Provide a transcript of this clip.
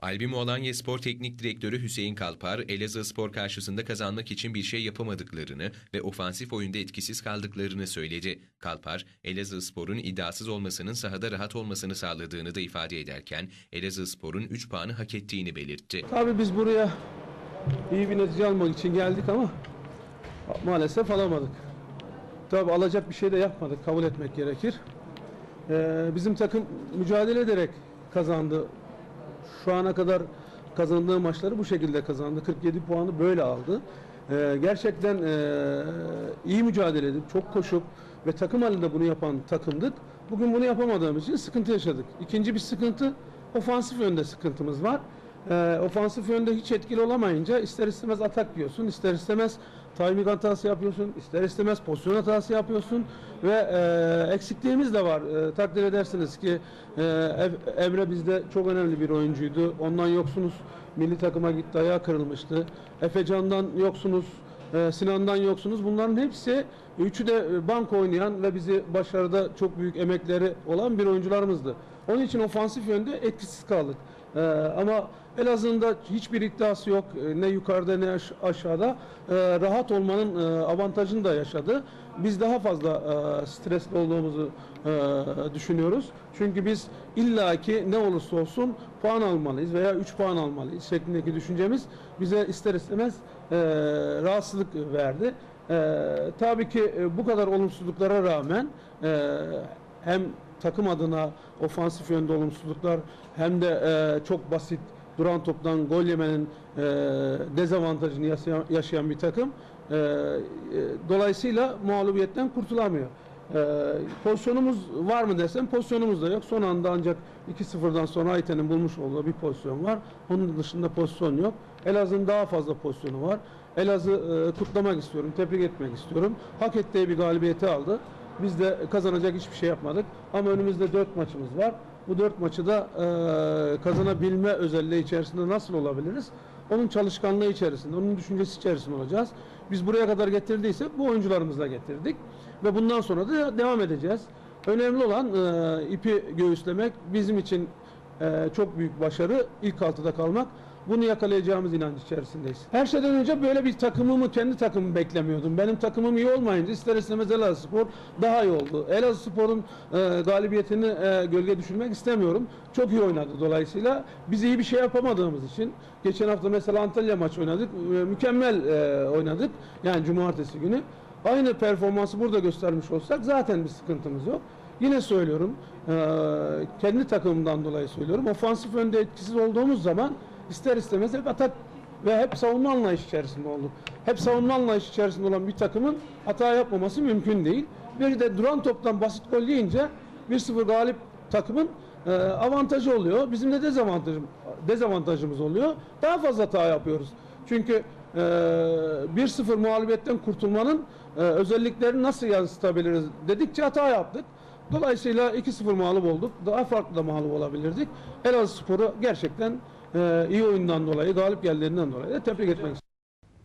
Albimo Alanya Spor Teknik Direktörü Hüseyin Kalpar, Elazığ Spor karşısında kazanmak için bir şey yapamadıklarını ve ofansif oyunda etkisiz kaldıklarını söyledi. Kalpar, Elazığ Spor'un iddiasız olmasının sahada rahat olmasını sağladığını da ifade ederken, Elazığ Spor'un 3 puanı hak ettiğini belirtti. Tabii biz buraya iyi bir netice almak için geldik ama maalesef alamadık. Tabii alacak bir şey de yapmadık, kabul etmek gerekir. Ee, bizim takım mücadele ederek kazandı. Şu ana kadar kazandığı maçları bu şekilde kazandı. 47 puanı böyle aldı. Ee, gerçekten ee, iyi mücadele edip, çok koşup ve takım halinde bunu yapan takımdık. Bugün bunu yapamadığımız için sıkıntı yaşadık. İkinci bir sıkıntı, ofansif yönde sıkıntımız var. Ee, ofansif yönde hiç etkili olamayınca ister istemez atak diyorsun, ister istemez timing hatası yapıyorsun, ister istemez pozisyon hatası yapıyorsun ve e, eksikliğimiz de var. E, takdir edersiniz ki e, Emre bizde çok önemli bir oyuncuydu. Ondan yoksunuz. Milli takıma gitti, ayağı kırılmıştı. Efecan'dan yoksunuz. e, Sinan'dan yoksunuz. Bunların hepsi üçü de e, bank oynayan ve bizi başarıda çok büyük emekleri olan bir oyuncularımızdı. Onun için ofansif yönde etkisiz kaldık. Ee, ama Elazığ'ın hiçbir iddiası yok. Ee, ne yukarıda ne aş- aşağıda. Ee, rahat olmanın e, avantajını da yaşadı. Biz daha fazla e, stresli olduğumuzu e, düşünüyoruz. Çünkü biz illaki ne olursa olsun puan almalıyız veya 3 puan almalıyız şeklindeki düşüncemiz bize ister istemez e, rahatsızlık verdi. E, tabii ki e, bu kadar olumsuzluklara rağmen e, hem takım adına ofansif yönde olumsuzluklar hem de e, çok basit duran toptan gol yemenin e, dezavantajını yaşayan, yaşayan bir takım e, e, dolayısıyla mağlubiyetten kurtulamıyor. E, pozisyonumuz var mı desem pozisyonumuz da yok. Son anda ancak 2-0'dan sonra Ayten'in bulmuş olduğu bir pozisyon var. Onun dışında pozisyon yok. Elazığ'ın daha fazla pozisyonu var. Elazığ e, kutlamak istiyorum, tebrik etmek istiyorum. Hak ettiği bir galibiyeti aldı. Biz de kazanacak hiçbir şey yapmadık. Ama önümüzde dört maçımız var. Bu dört maçı da e, kazanabilme özelliği içerisinde nasıl olabiliriz? Onun çalışkanlığı içerisinde, onun düşüncesi içerisinde olacağız. Biz buraya kadar getirdiysek bu oyuncularımızla getirdik. Ve bundan sonra da devam edeceğiz. Önemli olan e, ipi göğüslemek bizim için e, çok büyük başarı. İlk altıda kalmak. Bunu yakalayacağımız inanç içerisindeyiz. Her şeyden önce böyle bir takımımı, kendi takımımı beklemiyordum. Benim takımım iyi olmayınca ister istemez Elazığ Spor daha iyi oldu. Elazığ Spor'un e, galibiyetini e, gölge düşürmek istemiyorum. Çok iyi oynadı dolayısıyla. Biz iyi bir şey yapamadığımız için. Geçen hafta mesela Antalya maç oynadık. E, mükemmel e, oynadık. Yani cumartesi günü. Aynı performansı burada göstermiş olsak zaten bir sıkıntımız yok. Yine söylüyorum, e, kendi takımımdan dolayı söylüyorum. Ofansif önde etkisiz olduğumuz zaman ister istemez hep atak ve hep savunma anlayışı içerisinde olduk. Hep savunma anlayışı içerisinde olan bir takımın hata yapmaması mümkün değil. Bir de duran toptan basit gol yiyince 1-0 galip takımın e, avantajı oluyor. Bizim de dezavantajım, dezavantajımız oluyor. Daha fazla hata yapıyoruz. Çünkü e, 1-0 mağlubiyetten kurtulmanın e, özelliklerini nasıl yansıtabiliriz dedikçe hata yaptık. Dolayısıyla 2-0 mağlup olduk. Daha farklı da mağlup olabilirdik. Elazığ Spor'u gerçekten iyi oyundan dolayı, galip geldiğinden dolayı da tebrik etmek istiyorum.